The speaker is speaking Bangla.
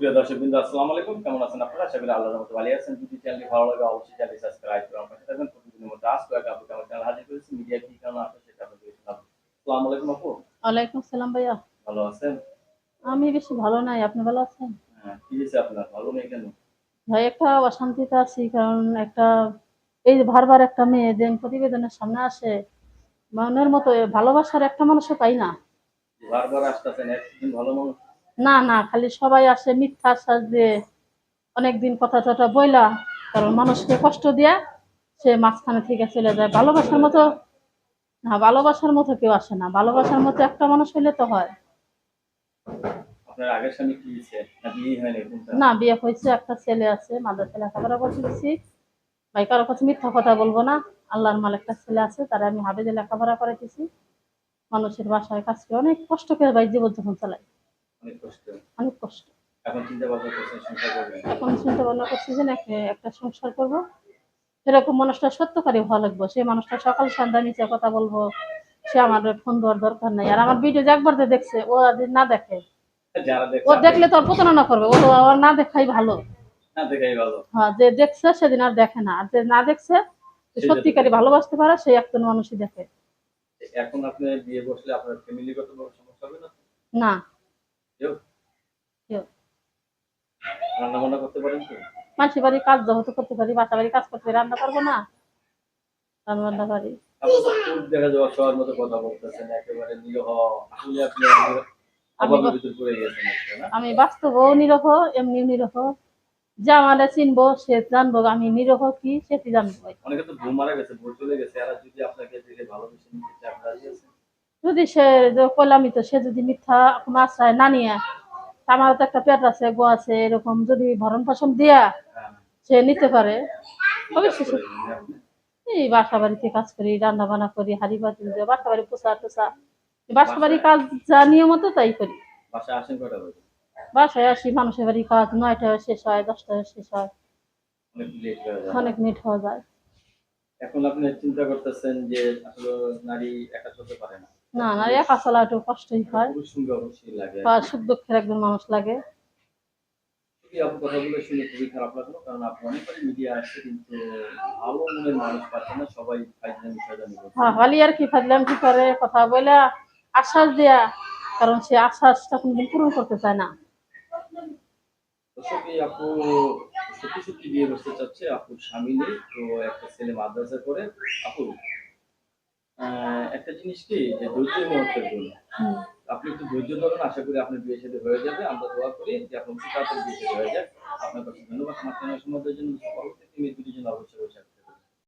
সুপ্রিয় দর্শক বিন্দু আসসালামু আলাইকুম। কেমন আছেন আপনারা? আশা করি আল্লাহর রহমতে ভালো আছেন। যদি চ্যানেলটি ভালো লাগে অবশ্যই চ্যানেলটি সাবস্ক্রাইব করে আমার পাশে থাকবেন। প্রতিদিনের মধ্যে আজ কয়েক আপু কেমন চ্যানেল হাজির করেছি। মিডিয়া কি কারণে আসে সেটা আপনাদের শোনাবো আসসালামু আলাইকুম আপু। ওয়ালাইকুম সালাম ভাইয়া। ভালো আছেন? আমি বেশি ভালো নাই। আপনি ভালো আছেন? হ্যাঁ কি হয়েছে আপনার? ভালো নেই কেন? ভাই একটা অশান্তিতে আছি কারণ একটা এই যে বারবার একটা মেয়ে দেন প্রতিবেদনের সামনে আসে মনের মতো ভালোবাসার একটা মানুষও পাই না। বারবার আসতেছেন একদিন ভালো মানুষ না না খালি সবাই আসে মিথ্যা আশ্বাস দিয়ে অনেকদিন কথা টথা বইলা কারণ মানুষকে কষ্ট দিয়া সে মাঝখানে থেকে চলে যায়। ভালোবাসার মতো না ভালোবাসার মতো কেউ আসে না। ভালোবাসার মতো একটা মানুষ হইলে তো হয়। না বিয়ে হয়নি না বিয়ে হয়েছে একটা ছেলে আছে মাদ্রাসা লেখাপড়া করতেছি। ভাই কারও কাছে মিথ্যা কথা বলব না। আল্লাহর মাল একটা ছেলে আছে তারা আমি হাবেজে লেখাপড়া করাইতেছি। মানুষের বাসায় কাজ করে অনেক কষ্ট করে ভাই জীবন যখন চালাই অনেক কষ্ট অনেক কষ্ট এখন চিন্তা ভাবনা করছেন সংসার করবেন? এখন চিন্তা ভাবনা করছি যে একটা- সংসার করব। সেরকম মানুষটা সত্যকারী হওয়া লাগবো সেই মানুষটা সকাল সন্ধ্যা নিচে কথা বলব সে আমার ফোন দেওয়ার দরকার নাই। আর আমার ভিডিও যে একবার দেখছে ও না দেখে। ও দেখলে তো আর প্রতারণা করবে ও দেখাই ভালো। না দেখাই ভালো। হ্যাঁ যে দেখছে সেদিন আর দেখে না। আর যে না দেখছে সত্যিকারী ভালোবাসতে পারে সেই একজন মানুষই দেখে। এখন আপনি বিয়ে বসলে আপনার ফ্যামিলিগত সমস্যা হবে না? না। রান্না বান্না করতে পারেন তো মাসি বাড়ির কাজ যেহেতু করতে পারি বাসা বাড়ির কাজ করতে পারি রান্না পারব না। রান্না বান্না পারি আপনি তো খুব দেখা যাওয়া সবার মতো কথা বলতেছেন একেবারে নিরহ। আসলে আপনি আমাদের অভাবের ভিতর পড়ে গেছেন একটা, না? আমি বাস্তবও নিরহ এমনি নিরহ। যে আমারে চিনবো সে জানব আমি নিরহ কি সেটি জানব। অনেকে তো ভুল মারা গেছে ভুল চলে গেছে আর যদি আপনাকে দেখে ভালোবেসে নিতে চায় আপনারা যদি সে যে কইলামই তো সে যদি মিথ্যা কোনো আশ্রয় না নিয়ে আমার তো একটা পেট আছে গো আছে এরকম যদি ভরণ পোষণ দিয়া। সে নিতে পারে অবশ্যই? এই বাসা বাড়িতে কাজ করি রান্না বান্না করি হাড়ি বাতি দিয়ে বাসা বাড়ি পোষা টোষা বাসা বাড়ি কাজ যা নিয়মত তাই করি। বাসায় আসি মানুষের বাড়ি কাজ নয়টায় শেষ হয় দশটায় শেষ হয়। অনেক লেট মিনিট হয়ে যায়। এখন আপনি চিন্তা করতেছেন যে আসলে নারী একা চলতে পারে না। না না একা চলা একটু কষ্টই হয়। সুখ দুঃখের একজন মানুষ লাগে। আপু কথাগুলো শুনে খুবই খারাপ লাগল কারণ আপনি অনেকবারই মিডিয়া আসছে কিন্তু ভালো মনের মানুষ পাচ্ছে না সবাই ফাইজলামি ফাইজলামি হ্যাঁ হালি আর কি ফাজলাম কি করে কথা বলে আশ্বাস দেয়া কারণ সে আশ্বাসটা কোনদিন পূরণ করতে চায় না। দর্শক এই আপু সত্যি সত্যি বিয়ে করতে চাচ্ছে আপুর স্বামী নেই তো একটা ছেলে মাদ্রাসা করে আপু একটা জিনিস কি যে ধৈর্য মুহূর্তের জন্য আপনি একটু ধৈর্য ধরুন আশা করি আপনার বিয়ে সাথে হয়ে যাবে। আমরা দোয়া করি যে আপনার খুব তাড়াতাড়ি বিয়ে সাথে হয়ে যায় আপনার কাছে ধন্যবাদ। আমার চ্যানেল সম্বন্ধের জন্য? পরবর্তী